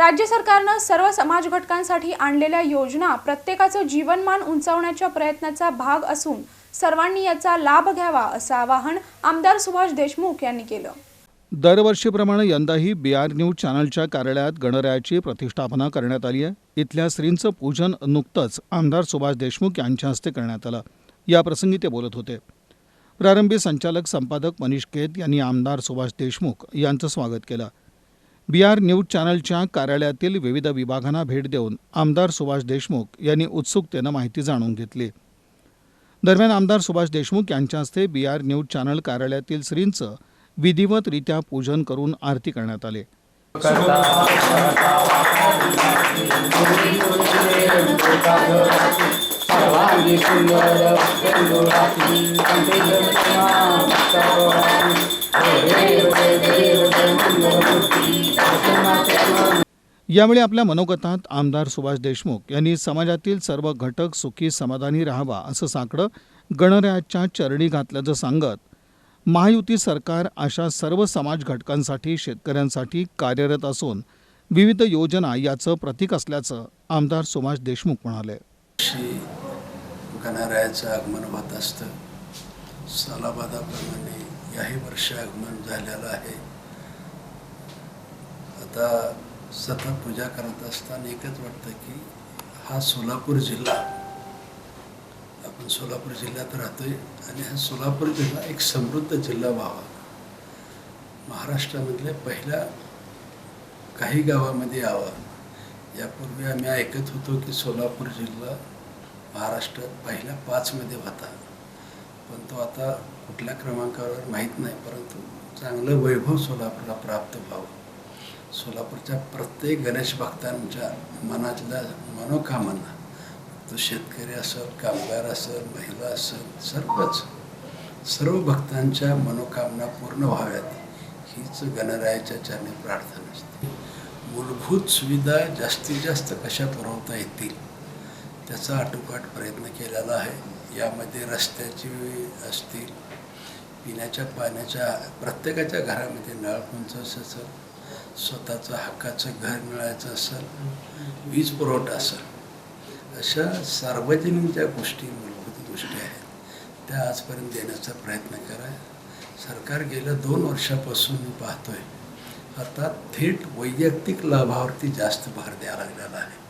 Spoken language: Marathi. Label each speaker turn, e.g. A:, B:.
A: राज्य सरकारनं सर्व समाज घटकांसाठी आणलेल्या योजना प्रत्येकाचं जीवनमान उंचावण्याच्या प्रयत्नाचा भाग असून सर्वांनी याचा लाभ घ्यावा असं आवाहन आमदार सुभाष देशमुख यांनी केलं.
B: दरवर्षीप्रमाणे यंदाही बी आर न्यूज चॅनलच्या कार्यालयात गणरायाची प्रतिष्ठापना करण्यात आली आहे. इथल्या श्रींचं पूजन नुकतंच आमदार सुभाष देशमुख यांच्या हस्ते करण्यात आलं. याप्रसंगी ते बोलत होते. प्रारंभी संचालक संपादक मनीष केत यांनी आमदार सुभाष देशमुख यांचं स्वागत केलं. बी आर न्यूज चॅनलच्या कार्यालयातील विविध विभागांना भेट देऊन आमदार सुभाष देशमुख यांनी उत्सुकतेनं माहिती जाणून घेतली. दरम्यान आमदार सुभाष देशमुख यांच्या हस्ते बी आर न्यूज चॅनल कार्यालयातील श्रींचं विधिवतरित्या पूजन करून आरती करण्यात आले. यावेळी आपल्या मनोगतात आमदार सुभाष देशमुख यांनी समाजातील सर्व घटक सुखी समाधानी राहावा असं साकडं गणरायाच्या चरणी घातल्याचं सांगत महायुती सरकार अशा सर्व समाज घटकांसाठी शेतकऱ्यांसाठी कार्यरत असून विविध योजना याचं प्रतीक असल्याचं आमदार सुभाष देशमुख म्हणाले.
C: गणरायाचं आगमन होत असतं. सालाबादाप्रमाणे याही वर्ष आगमन झालेलं आहे. आता सतत पूजा करत असताना एकच वाटतं की हा सोलापूर जिल्हा आपण सोलापूर जिल्ह्यात राहतोय आणि हा सोलापूर जिल्हा एक समृद्ध जिल्हा व्हावा. महाराष्ट्रामधल्या पहिल्या काही गावामध्ये यावा. यापूर्वी आम्ही ऐकत होतो की सोलापूर जिल्हा महाराष्ट्रात पहिल्या पाचमध्ये होता. पण तो आता कुठल्या क्रमांकावर माहीत नाही परंतु चांगलं वैभव सोलापूरला प्राप्त व्हावं. सोलापूरच्या प्रत्येक गणेश भक्तांच्या मनातल्या मनोकामना तो शेतकरी असेल कामगार असेल महिला असेल सर्वच सर्व भक्तांच्या मनोकामना पूर्ण व्हाव्यात. हीच गणरायाच्या चरणी प्रार्थना असते. मूलभूत सुविधा जास्तीत जास्त कशा पुरवता येतील त्याचा आटोपाट प्रयत्न केलेला आहे. यामध्ये रस्त्याची असतील पिण्याच्या पाण्याच्या प्रत्येकाच्या घरामध्ये नळकुंच असेल स्वतःचं हक्काचं घर मिळायचं असेल वीज पुरवठा असेल अशा सार्वजनिक ज्या गोष्टी मूलभूत गोष्टी आहेत त्या आजपर्यंत देण्याचा प्रयत्न करा. सरकार गेल्या दोन वर्षापासून मी पाहतोय आता थेट वैयक्तिक लाभावरती जास्त भर द्यायला लागलेला आहे.